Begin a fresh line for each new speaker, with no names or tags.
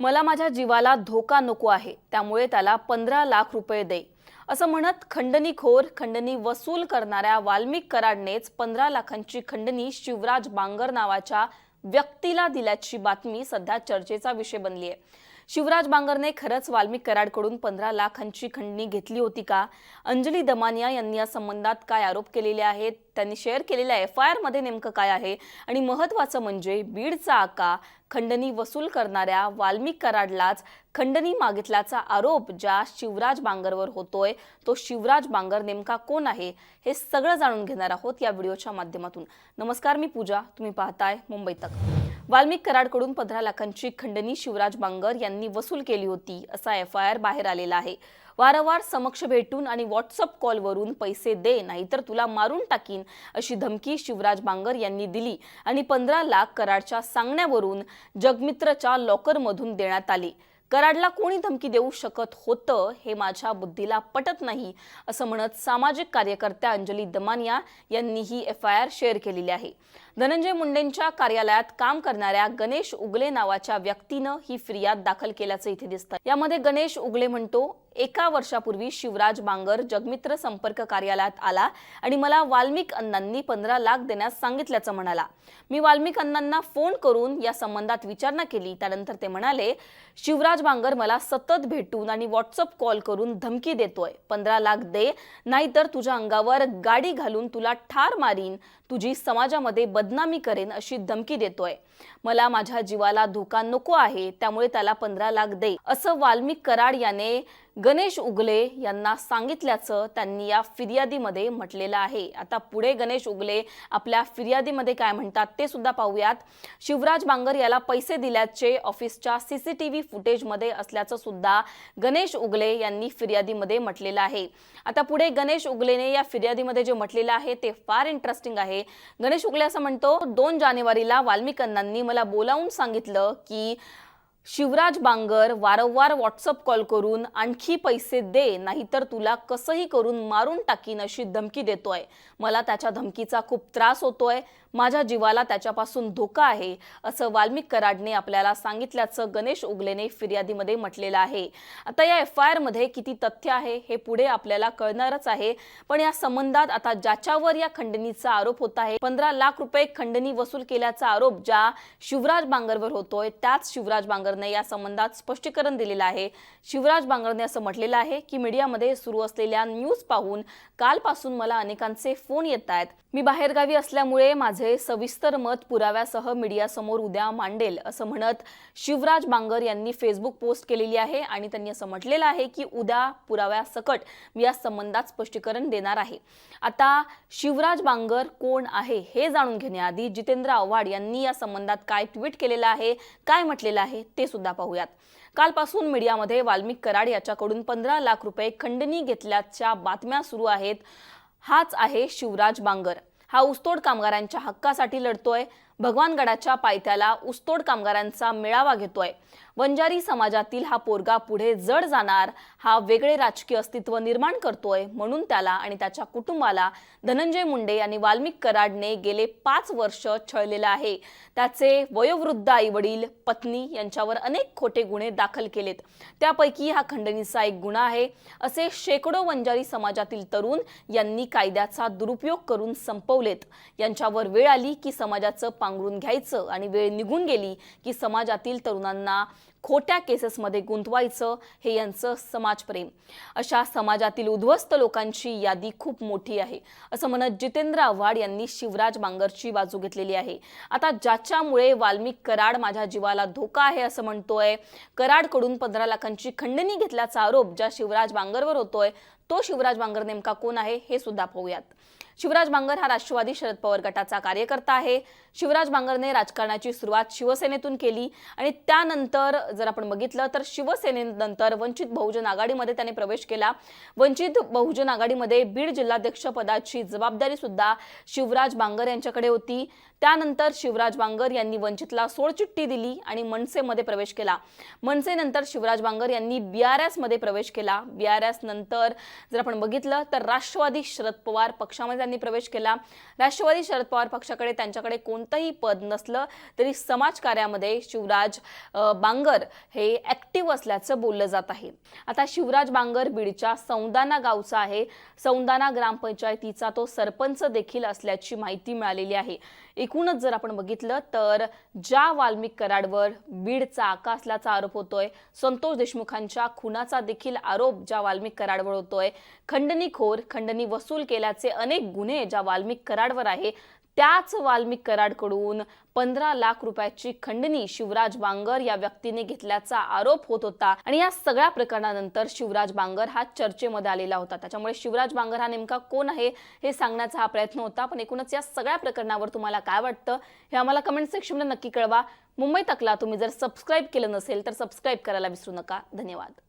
मला माझ्या जीवाला धोका नको आहे त्यामुळे त्याला पंधरा लाख रुपये दे. असं म्हणत खंडणीखोर खंडणी वसूल करणाऱ्या वाल्मिक कराडनेच पंधरा लाखांची खंडणी शिवराज बांगर नावाच्या व्यक्तीला दिल्याची बातमी सध्या चर्चेचा विषय बनली आहे शिवराज बांगरने खरंच वाल्मिक कराडकडून पंधरा लाखांची खंडणी घेतली होती का? अंजली दमानिया यांनी या संबंधात काय आरोप केलेले आहेत? त्यांनी शेअर केलेल्या एफ आय आरमध्ये नेमकं काय आहे? आणि महत्त्वाचं म्हणजे बीडचा आका खंडणी वसूल करणाऱ्या वाल्मिक कराडलाच खंडणी मागितल्याचा आरोप ज्या शिवराज बांगरवर होतोय तो शिवराज बांगर नेमका कोण आहे? हे सगळं जाणून घेणार आहोत या व्हिडिओच्या माध्यमातून. नमस्कार मी पूजा. तुम्ही पाहताय मुंबई तक. वाल्मिक कराडकडून पंधरा लाखांची खंडणी शिवराज बांगर यांनी वसूल केली होती असा एफ आय आर बाहेर आलेला आहे. वारंवार समक्ष भेटून आणि व्हॉट्सअप कॉलवरून पैसे दे नाहीतर तुला मारून टाकीन अशी धमकी शिवराज बांगर यांनी दिली आणि पंधरा लाख कराडच्या सांगण्यावरून जगमित्रच्या लॉकरमधून देण्यात आली. कराडला कोणी धमकी देऊ शकत होतं हे माझ्या बुद्धीला पटत नाही असं म्हणत सामाजिक कार्यकर्त्या अंजली दमानिया यांनी ही एफ आय आर शेअर केलेली आहे. धनंजय मुंडेंच्या कार्यालयात काम करणाऱ्या गणेश उगले नावाच्या व्यक्तीनं ही फिर्याद दाखल केल्याचं इथे दिसतं यामध्ये गणेश उगले म्हणतो एका वर्षापूर्वी शिवराज बांगर जगमित्र संपर्क कार्यालयात आला आणि मला वाल्मिक अण्णांनी पंधरा लाख देण्यास सांगितल्याचं म्हणाला. मी वाल्मिक अण्णांना फोन करून या संबंधात विचारणा केली. त्यानंतर ते म्हणाले शिवराज बांगर मला सतत भेटून आणि व्हॉट्सअप कॉल करून धमकी देतोय. पंधरा लाख दे नाहीतर तुझ्या अंगावर गाडी घालून तुला ठार मारीन. तुझी समाजामध्ये बदनामी करेन अशी धमकी देतोय. मला माझ्या जीवाला धोका नको आहे त्यामुळे त्याला पंधरा लाख दे. असं वाल्मिक कराड याने गणेश उगले यांना सांगितल्याचं त्यांनी या फिर्यादीमध्ये म्हटलेलं आहे. आता पुढे गणेश उगले आपल्या फिर्यादीमध्ये काय म्हणतात ते सुद्धा पाहूयात. शिवराज बांगर याला पैसे दिल्याचे ऑफिसच्या सी सी टी व्ही फुटेजमध्ये असल्याचं सुद्धा गणेश उगले यांनी फिर्यादीमध्ये म्हटलेलं आहे. आता पुढे गणेश उगलेने या फिर्यादीमध्ये जे म्हटलेलं आहे ते फार इंटरेस्टिंग आहे. गणेश उगले असं म्हणतो दोन जानेवारीला वाल्मिक मला बोलावून सांगितलं की शिवराज बांगर वारंवार व्हॉट्सअप कॉल करून आणखी पैसे दे नाहीतर तुला कसंही करून मारून टाकीन अशी धमकी देतोय. मला त्याच्या धमकीचा खूप त्रास होतोय. माझ्या जीवाला त्याच्यापासून धोका आहे असं वाल्मिक कराडने आपल्याला सांगितल्याचं गणेश उगलेने फिर्यादीमध्ये म्हटलेलं आहे. आता या एफ आय आरमध्ये किती तथ्य आहे हे पुढे आपल्याला कळणारच आहे. पण या संबंधात आता ज्याच्यावर या खंडणीचा आरोप होत आहे पंधरा लाख रुपये खंडणी वसूल केल्याचा आरोप ज्या शिवराज बांगरवर होतोय त्याच शिवराज बांगरने या संबंधात स्पष्टीकरण दिलेलं आहे. शिवराज बांगरने असं म्हटलेलं आहे की मीडियामध्ये सुरू असलेल्या न्यूज पाहून कालपासून मला अनेकांचे फोन येत आहेत. मी बाहेरगावी असल्यामुळे माझे सविस्तर मत पुराव्यासह मीडियासमोर उद्या मांडेल असं म्हणत शिवराज बांगर यांनी फेसबुक पोस्ट केलेली आहे. आणि त्यांनी असं म्हटलेलं आहे की उद्या पुराव्यासकट मी या संबंधात स्पष्टीकरण देणार आहे. आता शिवराज बांगर कोण आहे हे जाणून घेण्याआधी जितेंद्र आव्हाड यांनी या संबंधात काय ट्विट केलेलं आहे काय म्हटलेलं आहे ते सुद्धा पाहूयात. कालपासून मीडियामध्ये वाल्मिक कराड याच्याकडून पंधरा लाख रुपये खंडणी घेतल्याच्या बातम्या सुरू आहेत. हाच आहे शिवराज बांगर. हा ऊसतोड कामगारांच्या हक्कासाठी लढतोय. भगवानगडाच्या पायथ्याला ऊसतोड कामगारांचा मेळावा घेतोय. वंजारी समाजातील हा पोरगा पुढे जड जाणार हा वेगळे राजकीय अस्तित्व निर्माण करतोय म्हणून त्याला आणि त्याच्या कुटुंबाला धनंजय मुंडे आणि वाल्मिक कराडने गेले पाच वर्ष छळलेलं आहे. त्याचे वयोवृद्ध आई वडील पत्नी यांच्यावर अनेक खोटे गुन्हे दाखल केलेत. त्यापैकी हा खंडणीचा एक गुन्हा आहे. असे शेकडो वंजारी समाजातील तरुण यांनी कायद्याचा दुरुपयोग करून संपवलेत. यांच्यावर वेळ आली की समाजाचं पांघरून घ्यायचं आणि वेळ निघून गेली की समाजातील तरुणांना खोट्या केसेसमध्ये गुंतवायचं हे यांचं समाजप्रेम. अशा समाजातील उद्ध्वस्त लोकांची यादी खूप मोठी आहे. असं म्हणत जितेंद्र आव्हाड यांनी शिवराज बांगरची बाजू घेतलेली आहे. आता ज्याच्यामुळे वाल्मिक कराड माझ्या जीवाला धोका आहे असं म्हणतोय कराडकडून पंधरा लाखांची खंडणी घेतल्याचा आरोप ज्या शिवराज बांगरवर होतोय तो शिवराज बांगर नेमका कोण आहे हे सुद्धा पाहूयात. शिवराज बांगर हा राष्ट्रवादी शरद पवार गटाचा कार्यकर्ता आहे. शिवराज बांगरने राजकारणाची सुरुवात शिवसेनेतून केली आणि त्यानंतर जर आपण बघितलं तर शिवसेनेनंतर वंचित बहुजन आघाडीमध्ये त्याने प्रवेश केला. वंचित बहुजन आघाडीमध्ये बीड जिल्हाध्यक्ष पदाची जबाबदारी सुद्धा शिवराज बांगर यांच्याकडे होती. त्यानंतर शिवराज बांगर यांनी वंचितला सोडचिठ्ठी दिली आणि मनसेमध्ये प्रवेश केला. मनसेनंतर शिवराज बांगर यांनी बी आर एसमध्ये प्रवेश केला. बी आर एस नंतर जर आपण बघितलं तर राष्ट्रवादी शरद पवार पक्षामध्ये त्यांनी प्रवेश केला. राष्ट्रवादी शरद पवार पक्षाकडे त्यांच्याकडे कोणतंही पद नसलं तरी समाजकार्यामध्ये शिवराज बांगर हे ॲक्टिव्ह असल्याचं बोललं जात आहे. आता शिवराज बांगर बीडच्या सौंदाना गावचा आहे. सौंदाना ग्रामपंचायतीचा तो सरपंच देखील असल्याची माहिती मिळालेली आहे. एकूणच जर आपण बघितलं तर ज्या वाल्मिक कराडवर बीडचा आकासल्याचा आरोप होतोय संतोष देशमुखांच्या खुनाचा देखील आरोप ज्या वाल्मिक कराडवर होतोय. खंडणीखोर खंडणी वसूल केल्याचे अनेक गुन्हे ज्या वाल्मिक कराडवर आहे त्याच वाल्मिक कराडकडून पंधरा लाख रुपयाची खंडणी शिवराज बांगर या व्यक्तीने घेतल्याचा आरोप होत होता. आणि या सगळ्या प्रकरणानंतर शिवराज बांगर हा चर्चेमध्ये आलेला होता. त्याच्यामुळे शिवराज बांगर हा नेमका कोण आहे हे सांगण्याचा हा प्रयत्न होता. पण एकूणच या सगळ्या प्रकरणावर तुम्हाला काय वाटतं हे आम्हाला कमेंट सेक्शनमध्ये नक्की कळवा. मुंबई तकला तुम्ही जर सबस्क्राईब केलं नसेल तर सबस्क्राईब करायला विसरू नका. धन्यवाद.